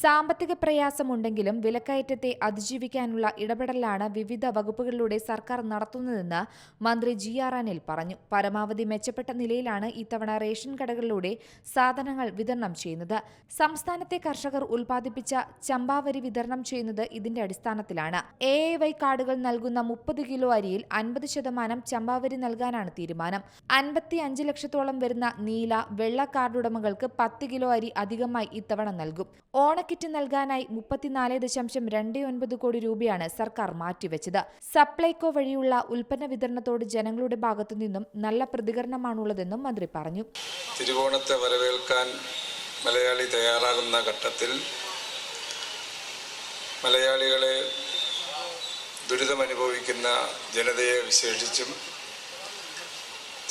സാമ്പത്തിക പ്രയാസമുണ്ടെങ്കിലും വിലക്കയറ്റത്തെ അതിജീവിക്കാനുള്ള ഇടപെടലാണ് വിവിധ വകുപ്പുകളിലൂടെ സർക്കാർ നടത്തുന്നതെന്ന് മന്ത്രി ജി ആർ അനിൽ പറഞ്ഞു. പരമാവധി മെച്ചപ്പെട്ട നിലയിലാണ് ഇത്തവണ റേഷൻ കടകളിലൂടെ സാധനങ്ങൾ വിതരണം ചെയ്യുന്നത്. സംസ്ഥാനത്തെ കർഷകർ ഉൽപ്പാദിപ്പിച്ച ചമ്പാവരി വിതരണം ചെയ്യുന്നത് ഇതിന്റെ അടിസ്ഥാനത്തിലാണ്. എ എ വൈ കാർഡുകൾ നൽകുന്ന മുപ്പത് കിലോ അരിയിൽ അൻപത് ശതമാനം ചമ്പാവരി നൽകാനാണ് തീരുമാനം. അൻപത്തി അഞ്ച് ലക്ഷത്തോളം വരുന്ന നീല വെള്ള കാർഡുടമകൾക്ക് പത്ത് കിലോ അരി അധികമായി ഇത്തവണ നൽകും. ഓണക്കിറ്റ് നൽകാനായി മുപ്പത്തിനാല് ദശാംശം രണ്ട് ഒൻപത് കോടി രൂപയാണ് സർക്കാർ മാറ്റിവെച്ചത്. സപ്ലൈകോ വഴിയുള്ള ഉൽപ്പന്ന വിതരണത്തോട് ജനങ്ങളുടെ ഭാഗത്തു നിന്നും നല്ല പ്രതികരണമാണുള്ളതെന്നും മന്ത്രി പറഞ്ഞു. തിരുവോണത്തെ വരവേൽക്കാൻ മലയാളി തയ്യാറാകുന്ന ഘട്ടത്തിൽ മലയാളികളെ ദുരിതമനുഭവിക്കുന്ന ജനതയെ വിശേഷിച്ചും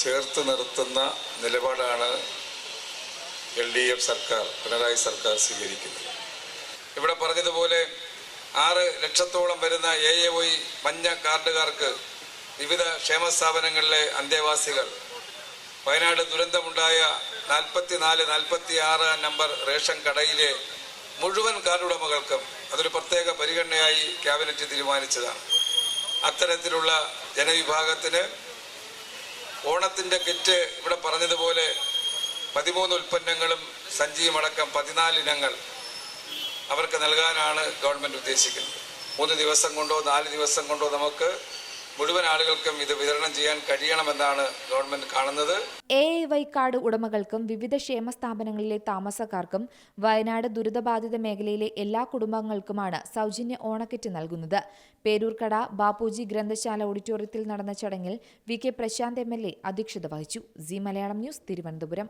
ചേർത്ത് നിർത്തുന്ന നിലപാടാണ് എൽ ഡി എഫ് സർക്കാർ പിണറായി സർക്കാർ സ്വീകരിക്കുന്നത്. ഇവിടെ പറഞ്ഞതുപോലെ ആറ് ലക്ഷത്തോളം വരുന്ന എ എ ഒ മഞ്ഞ കാർഡുകാർക്ക് വിവിധ ക്ഷേമ സ്ഥാപനങ്ങളിലെ അന്തേവാസികൾ വയനാട് ദുരന്തമുണ്ടായ നാൽപ്പത്തിനാല് നാൽപ്പത്തി ആറ് നമ്പർ റേഷൻ കടയിലെ മുഴുവൻ കാർഡുടമകൾക്കും അതൊരു പ്രത്യേക പരിഗണനയായി ക്യാബിനറ്റ് തീരുമാനിച്ചതാണ്. അത്തരത്തിലുള്ള ജനവിഭാഗത്തിന് ഓണത്തിന്റെ കിറ്റ് ഇവിടെ പറഞ്ഞതുപോലെ പതിമൂന്ന് ഉൽപ്പന്നങ്ങളും സഞ്ചിയുമടക്കം പതിനാല് ഇനങ്ങൾ അവർക്ക് നൽകാനാണ് ഗവൺമെന്റ് ഉദ്ദേശിക്കുന്നത്. മൂന്ന് ദിവസം കൊണ്ടോ നാല് ദിവസം കൊണ്ടോ നമുക്ക് മുഴുവൻ ആളുകൾക്കും ഇത് വിതരണം ചെയ്യാൻ കഴിയണമെന്നാണ് ഗവൺമെന്റ് കാണുന്നത്. എ എ വൈ കാർഡ് ഉടമകൾക്കും വിവിധ ക്ഷേമ സ്ഥാപനങ്ങളിലെ താമസക്കാർക്കും വയനാട് ദുരിതബാധിത മേഖലയിലെ എല്ലാ കുടുംബങ്ങൾക്കുമാണ് സൗജന്യ ഓണക്കിറ്റ് നൽകുന്നത്. പേരൂർക്കട ബാപ്പുജി ഗ്രന്ഥശാല ഓഡിറ്റോറിയത്തിൽ നടന്ന ചടങ്ങിൽ V K Prashanth M L A അധ്യക്ഷത വഹിച്ചു. C Malayalam news Thiruvananthapuram.